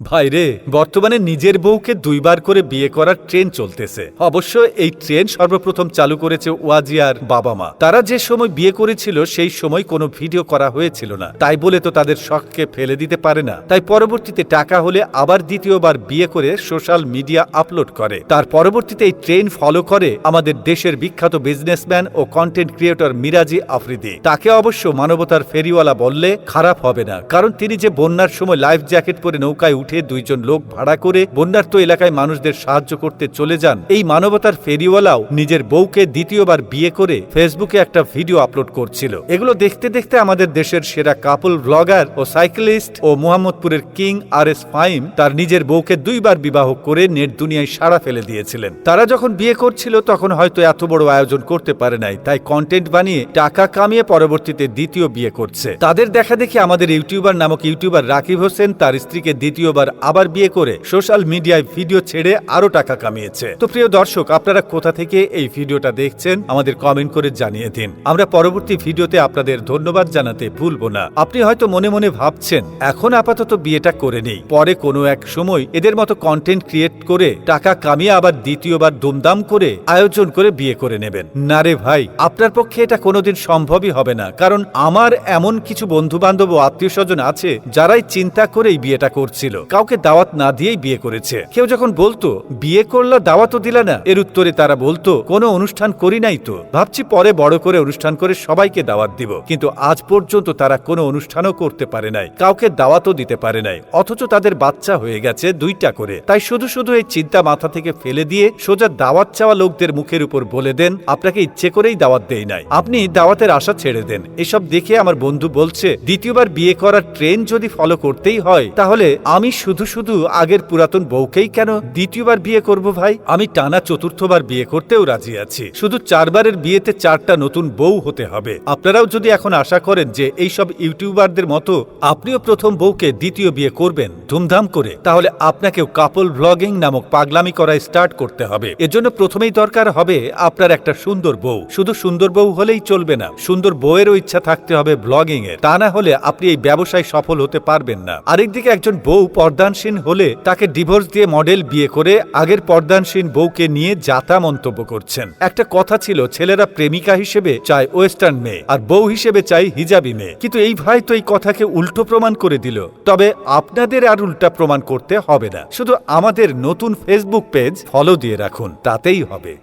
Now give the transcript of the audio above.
ভাই রে, বর্তমানে নিজের বউকে দুইবার করে বিয়ে করার ট্রেন চলতেছে। অবশ্য এই ট্রেন সর্বপ্রথম চালু করেছে ওয়াজিয়ার বাবা মা। তারা যে সময় বিয়ে করেছিল, সেই সময় কোনো ভিডিও করা হয়েছিল না। তাই বলে তো তাদের শখকে ফেলে দিতে পারে না। তাই পরবর্তীতে টাকা হলে আবার দ্বিতীয়বার বিয়ে করে সোশ্যাল মিডিয়া আপলোড করে। তার পরবর্তীতে এই ট্রেন ফলো করে আমাদের দেশের বিখ্যাত বিজনেসম্যান ও কন্টেন্ট ক্রিয়েটর মিরাজি আফ্রিদি। তাকে অবশ্য মানবতার ফেরিওয়ালা বললে খারাপ হবে না। কারণ তিনি যে বন্যার সময় লাইফ জ্যাকেট পরে নৌকায় উঠে দুইজন লোক ভাড়া করে বন্যার্ত এলাকায় মানুষদের সাহায্য করতে চলে যান। এই মানবতার ফেরিওয়ালাও নিজের বউকে দ্বিতীয়বার বিয়ে করে ফেসবুকে একটা ভিডিও আপলোড করছিল। এগুলো দেখতে দেখতে আমাদের দেশের সেরা কাপল ব্লগার ও সাইকেলিস্ট ও মোহাম্মদপুরের কিং আর এস ফাইম তার নিজের বউকে দুইবার বিবাহ করে নেট দুনিয়ায় সাড়া ফেলে দিয়েছিলেন। তারা যখন বিয়ে করছিল তখন হয়তো এত বড় আয়োজন করতে পারে নাই, তাই কন্টেন্ট বানিয়ে টাকা কামিয়ে পরবর্তীতে দ্বিতীয় বিয়ে করছে। তাদের দেখা দেখি আমাদের ইউটিউবার নামক ইউটিউবার রাকিব হোসেন তার স্ত্রীকে দ্বিতীয়বার আবার বিয়ে করে সোশ্যাল মিডিয়ায় ভিডিও ছেড়ে আরও টাকা কামিয়েছে। তো প্রিয় দর্শক, আপনারা কোথা থেকে এই ভিডিওটা দেখছেন আমাদের কমেন্ট করে জানিয়ে দিন। আমরা পরবর্তী ভিডিওতে আপনাদের ধন্যবাদ জানাতে ভুলবো না। আপনি হয়তো মনে মনে ভাবছেন, এখন আপাতত বিয়েটা করে নেই। পরে কোনো এক সময় এদের মতো কন্টেন্ট ক্রিয়েট করে টাকা কামিয়ে আবার দ্বিতীয়বার দুমদাম করে আয়োজন করে বিয়ে করে নেবেন। না রে ভাই, আপনার পক্ষে এটা কোনোদিন সম্ভবই হবে না। কারণ আমার এমন কিছু বন্ধু বান্ধব ও আত্মীয় স্বজন আছে যারাই চিন্তা করেই বিয়েটা করছিল। কাউকে দাওয়াত না দিয়েই বিয়ে করেছে। কেউ যখন বলতো, বিয়ে করল দাওয়াতও দিলে না? এর উত্তরে তারা বলতো, কোনো অনুষ্ঠান করি নাই তো। ভাবছি পরে বড় করে অনুষ্ঠান করে সবাইকে দাওয়াত দিব। কিন্তু আজ পর্যন্ত তারা কোনো অনুষ্ঠানও করতে পারে নাই, কাউকে দাওয়াতও দিতে পারে নাই। অথচ তাদের বাচ্চা হয়ে গেছে দুইটা করে। তাই শুধু শুধু এই চিন্তা মাথা থেকে ফেলে দিয়ে সোজা দাওয়াত চাওয়া লোকদের মুখের উপর বলে দেন, আপনাকে ইচ্ছে করেই দাওয়াত দেই নাই। আপনি দাওয়াতের আশা ছেড়ে দেন। এসব দেখে আমার বন্ধু বলছে, দ্বিতীয়বার বিয়ে করার ট্রেন যদি ফলো করতেই হয়, তাহলে আমি শুধু শুধু আগের পুরাতন বউকেই কেন দ্বিতীয়বার বিয়ে করব ভাই? আমি টানা চতুর্থবার বিয়ে করতেও রাজি আছি। শুধু চারবারের বিয়েতে চারটা নতুন বউ হতে হবে। আপনারাও যদি এখন আশা করেন যে এই সব ইউটিউবারদের মতো আপনিও প্রথম বউকে দ্বিতীয় বিয়ে করবেন, ধুমধাম করে, তাহলে আপনাকেও কাপল ব্লগিং নামক পাগলামি করা স্টার্ট করতে হবে। এজন্য প্রথমেই দরকার হবে আপনার একটা সুন্দর বউ। শুধু সুন্দর বউ হলেই চলবে না, সুন্দর বউয়েরও ইচ্ছা থাকতে হবে ব্লগিং এর তা না হলে আপনি এই ব্যবসায় সফল হতে পারবেন না। আরেকদিকে একজন বউ পর্দানসীন হলে তাকে ডিভোর্স দিয়ে মডেল বিয়ে করে আগের পর্দানসীন বউকে নিয়ে যাতা মন্তব্য করছেন। একটা কথা ছিল, ছেলেরা প্রেমিকা হিসেবে চায় ওয়েস্টার্ন মেয়ে আর বউ হিসেবে চাই হিজাবি মেয়ে। কিন্তু এই ভাই তো এই কথাকে উল্টো প্রমাণ করে দিল। তবে আপনাদের আর উল্টা প্রমাণ করতে হবে না। শুধু আমাদের নতুন ফেসবুক পেজ ফলো দিয়ে রাখুন, তাতেই হবে।